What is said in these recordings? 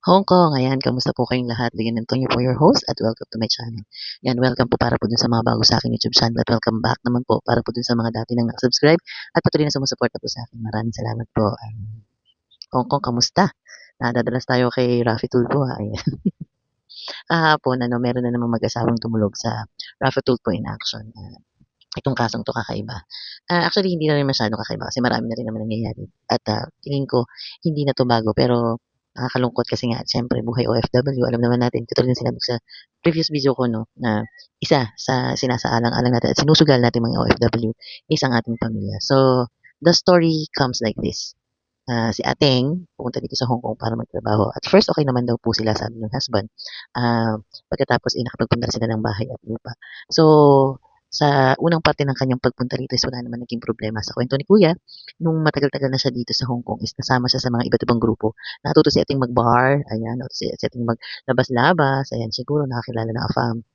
Hong Kong, ayan, kamusta po kayong lahat? Bigyan Antonio po your host at welcome to my channel. Yan, welcome po para po dun sa mga bago sa aking YouTube channel at welcome back naman po para po dun sa mga dati nang nakasubscribe at patuloy na sumusuporta po sa akin. Maraming salamat po. Um, Hong Kong, kamusta? Nadadalas tayo kay Rafi Tulfo, ha? Ayan. Kahapon, ano, meron na namang mag-asawang tumulog sa Rafi Tulfo in action. Uh, itong kasong to kakaiba. Uh, actually, hindi na rin masyado kakaiba kasi marami na rin naman nangyayari. At uh, tingin ko, hindi na to bago. Pero nakakalungkot kasi nga, syempre, buhay OFW, alam naman natin, katulad ng sinabi sa previous video ko, no, na isa sa sinasaalang-alang natin at sinusugal natin mga OFW is ang ating pamilya. So, the story comes like this. Uh, si Ateng, pumunta dito sa Hong Kong para magtrabaho. At first, okay naman daw po sila, sabi ng husband. Uh, pagkatapos, eh, nakapagpunta sila ng bahay at lupa. So, sa unang parte ng kanyang pagpunta rito is wala naman naging problema. Sa kwento ni Kuya, nung matagal-tagal na siya dito sa Hong Kong is nasama siya sa mga iba't ibang grupo. Natuto si ating mag-bar, ayan, natuto si, si ating maglabas-labas, ayan, siguro nakakilala na afam.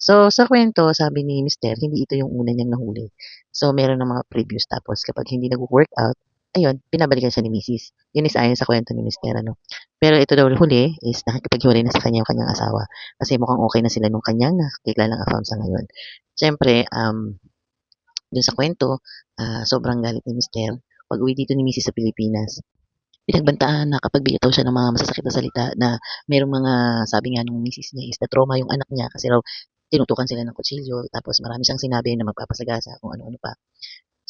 So, sa kwento, sabi ni Mister, hindi ito yung una niyang nahuli. So, meron ng mga previous tapos kapag hindi nag-workout, ayun, pinabalikan siya ni Mrs. Yun is ayon sa kwento ni Mister, ano. Pero ito daw huli is nakikipaghiwalay na sa kanya yung kanyang asawa. Kasi mukhang okay na sila nung kanyang nakikilalang afam sa ngayon. Siyempre, um, dun sa kwento, uh, sobrang galit ni Mister. Pag uwi dito ni Mrs. sa Pilipinas, pinagbantaan na kapag bigataw siya ng mga masasakit na salita na mayroong mga, sabi nga nung Mrs. niya is na trauma yung anak niya kasi raw tinutukan sila ng kutsilyo tapos marami siyang sinabi na magpapasagasa kung ano-ano pa.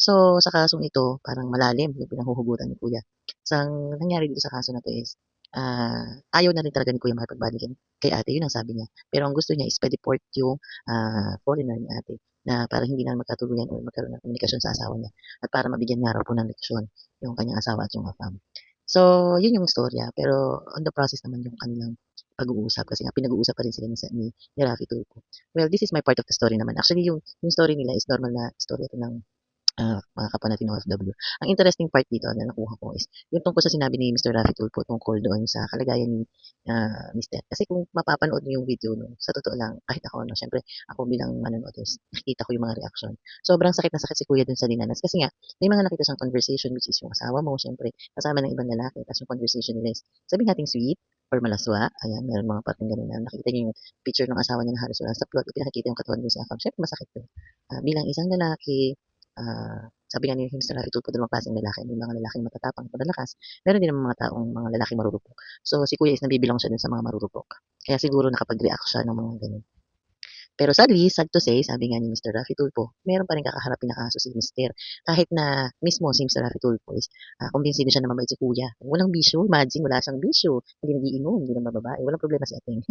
So, sa kasong ito, parang malalim yung pinanghuhugutan ni Kuya. So, ang nangyari dito sa kaso na to is, uh, ayaw na rin talaga ni Kuya makipagbalikan kay ate. Yun ang sabi niya. Pero ang gusto niya is pa-deport yung uh, foreigner ni ate na para hindi na magkatuluyan o magkaroon ng komunikasyon sa asawa niya at para mabigyan niya raw po ng leksyon yung kanyang asawa at yung afam. So, yun yung storya. Pero on the process naman yung kanilang pag-uusap kasi nga pinag-uusap pa rin sila ni, ni, ni Rafi Tulpo. Well, this is my part of the story naman. Actually, yung, yung story nila is normal na story ito ng uh, mga kapwa natin ng OFW. Ang interesting part dito na nakuha ko is yung tungkol sa sinabi ni Mr. Rafi Tulfo tungkol doon sa kalagayan ni uh, Mr. Kasi kung mapapanood niyo yung video no, sa totoo lang, kahit ako, no, syempre, ako bilang manonood is nakita ko yung mga reaction. Sobrang sakit na sakit si Kuya dun sa dinanas. Kasi nga, may mga nakita siyang conversation which is yung asawa mo, syempre, kasama ng ibang lalaki. Tapos yung conversation nila is, sabi natin sweet, or malaswa. Ayan, meron mga parteng ganun na nakikita niyo yung picture ng asawa niya na halos wala sa plot. At nakikita yung katawan niya sa account. Syempre, masakit yun. Uh, bilang isang lalaki, uh, sabi nga ni Mr. Larry Tulfo, dalawang klaseng lalaki. May mga lalaking matatapang, malalakas. Meron din mga taong mga lalaki marurupok. So, si Kuya is nabibilang siya dun sa mga marurupok. Kaya siguro nakapag-react siya ng mga ganun. Pero sadly, sad to say, sabi nga ni Mr. Rafi Tulfo, meron pa rin kakaharapin na kaso si Mr. Kahit na mismo si Mr. Rafi Tulfo is uh, kumbinsido siya na mabait si Kuya. Walang bisyo, imagine, wala siyang bisyo. Hindi nagiinom, hindi na mababae. Walang problema si ating.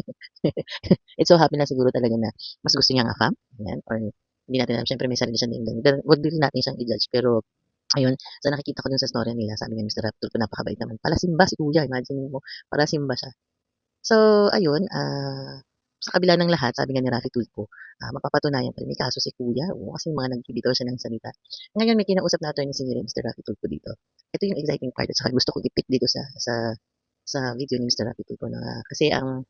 It's so happy na siguro talaga na mas gusto niya nga fam. Yan, or hindi natin alam, syempre may sarili siya name doon. Huwag din natin siyang i-judge, pero ayun, sa nakikita ko dun sa story nila, sabi ni Mr. Raptor, napakabait naman. Pala simba si kuya, imagine mo, para simba siya. So, ayun, uh, sa kabila ng lahat, sabi nga ni Rafi Tulpo, uh, mapapatunayan pa rin, may kaso si kuya, o kasi mga nagbibitaw siya ng salita. Ngayon, may kinausap natin ni si Mr. Rafi Tulpo dito. Ito yung exciting part, at saka gusto ko i-pick dito sa, sa, sa video ni Mr. Rafi Tulpo, na, kasi ang,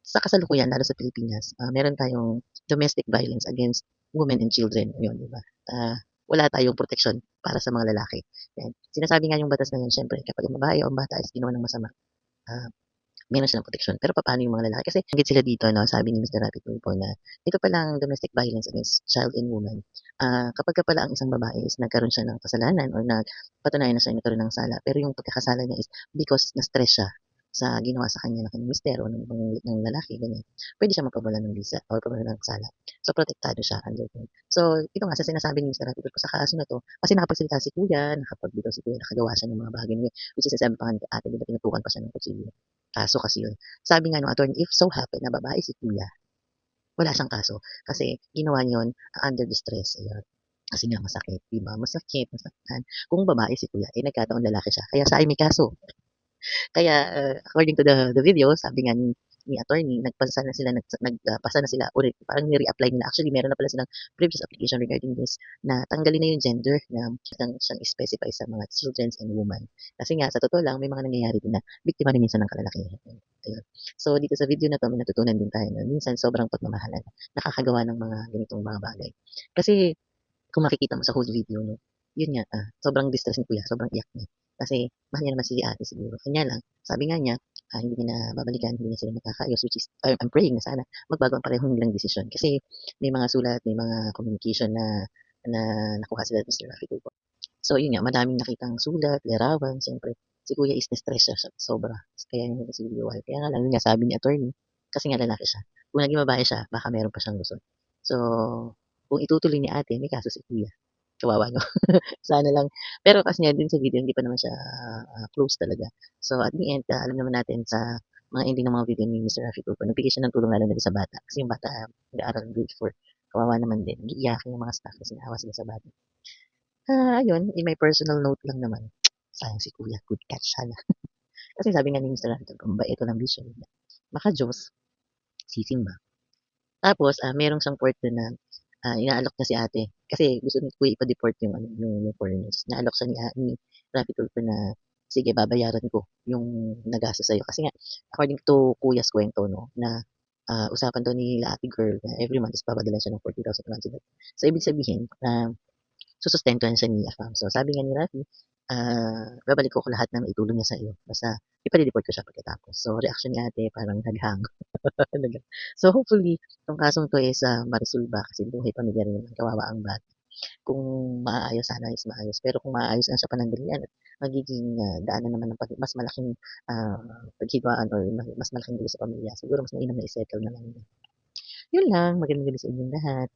sa kasalukuyan, lalo sa Pilipinas, uh, meron tayong domestic violence against women and children. Yun, di ba? Uh, wala tayong protection para sa mga lalaki. Yan. Sinasabi nga yung batas na yun, syempre, kapag ang babae o ang bata is ginawa ng masama, uh, meron silang protection. Pero paano yung mga lalaki? Kasi hanggang sila dito, no, sabi ni Mr. Rapid po na ito pa lang domestic violence against child and woman. Uh, kapag ka pala ang isang babae is nagkaroon siya ng kasalanan or nagpatunayan na siya nagkaroon ng sala, pero yung pagkakasala niya is because na-stress siya sa ginawa sa kanya ng mister o ng, ng, ng lalaki, ganyan, pwede siya magpabala ng visa or pabala ng sala. So, protektado siya under them. So, ito nga, sa sinasabi ni Mr. Rapid ko sa kaso na to, kasi nakapagsalita si kuya, nakapagbito si kuya, nakagawa siya ng mga bahagi niya, which is sabi pa nga ate, di ba tinutukan pa siya ng kutsilyo. Kaso kasi yun. Sabi nga nung attorney, if so happen na babae si kuya, wala siyang kaso. Kasi ginawa niyon under distress. Ayun. Kasi nga masakit, di ba? Masakit, masaktan. Kung babae si kuya, eh nagkataon lalaki siya. Kaya sa ay may kaso. Kaya uh, according to the, the video, sabi nga ni, ni attorney, nagpasa na sila, nag, nagpasa na sila ulit, parang ni-reapply nila. Actually, meron na pala silang previous application regarding this na tanggalin na yung gender na siyang, siyang specify sa mga children and women. Kasi nga, sa totoo lang, may mga nangyayari din na biktima rin minsan ng kalalakihan. Ayun. So, dito sa video na to, may natutunan din tayo na minsan sobrang pagmamahalan, nakakagawa ng mga ganitong mga bagay. Kasi, kung makikita mo sa whole video, no, yun nga, ah, sobrang distress ni kuya, sobrang iyak niya. Kasi mahal niya naman si ate siguro. Kanya lang, sabi nga niya, ah, hindi niya babalikan, hindi na sila magkakaayos, which is, I'm, I'm praying na sana magbago ang pareho nilang desisyon. Kasi may mga sulat, may mga communication na na nakuha sila Mr. Rafi Tulfo. So, yun nga, madaming nakitang sulat, larawan, siyempre, si Kuya is na-stress siya sobra. Kaya yung si Wiwal. Kaya nga lang, yun nga, sabi ni attorney, kasi nga lalaki siya. Kung naging babae siya, baka meron pa siyang gusto. So, kung itutuloy ni ate, may kaso si Kuya. Kawawa, no? Sana lang. Pero kasi nga din sa video, hindi pa naman siya ah, close talaga. So, at the end, ah, alam naman natin sa mga ending ng mga video ni Mr. Rafi Tulfo, nagbigay siya ng tulong lalo na sa bata. Kasi yung bata, ah, nag-aaral ng grade 4. Kawawa naman din. Nag-iiyakin yung mga staff kasi naawa sila sa bata. Ah, ayun, in my personal note lang naman, sayang si Kuya, good catch sana. kasi sabi nga ni Mr. Rafi Tulfo, mabait lang vision. Maka Diyos, sisimba. Tapos, ah, merong siyang part na ah, inaalok niya si ate. Kasi gusto ni Kuya ipa-deport yung, ano, yung, yung foreigners. Naalok siya ni, ah, ni Rafi Tulfo na, sige, babayaran ko yung nagastos sa'yo. Kasi nga, according to Kuya's kwento, no, na ah, usapan daw ni ate girl na every month is babadalan siya ng 40,000 months. So, ibig sabihin, na susustentuhan siya ni Afam. So, sabi nga ni Rafi, ah, babalik ko lahat ng naitulong niya sa iyo. Basta, ipa-report ko siya pagkatapos. So, reaction ni ate, parang naghang. Nag- so, hopefully, itong kasong to is uh, marisolba kasi buhay pamilya rin naman, kawawa ang bata. Kung maayos, sana is maayos. Pero kung maayos lang siya panandalian at magiging ah, daanan naman ng pag- mas malaking uh, paghigwaan or mas, malaking gulo sa pamilya, siguro mas mainam na isettle na lang. Yun lang, magandang gabi sa inyong lahat.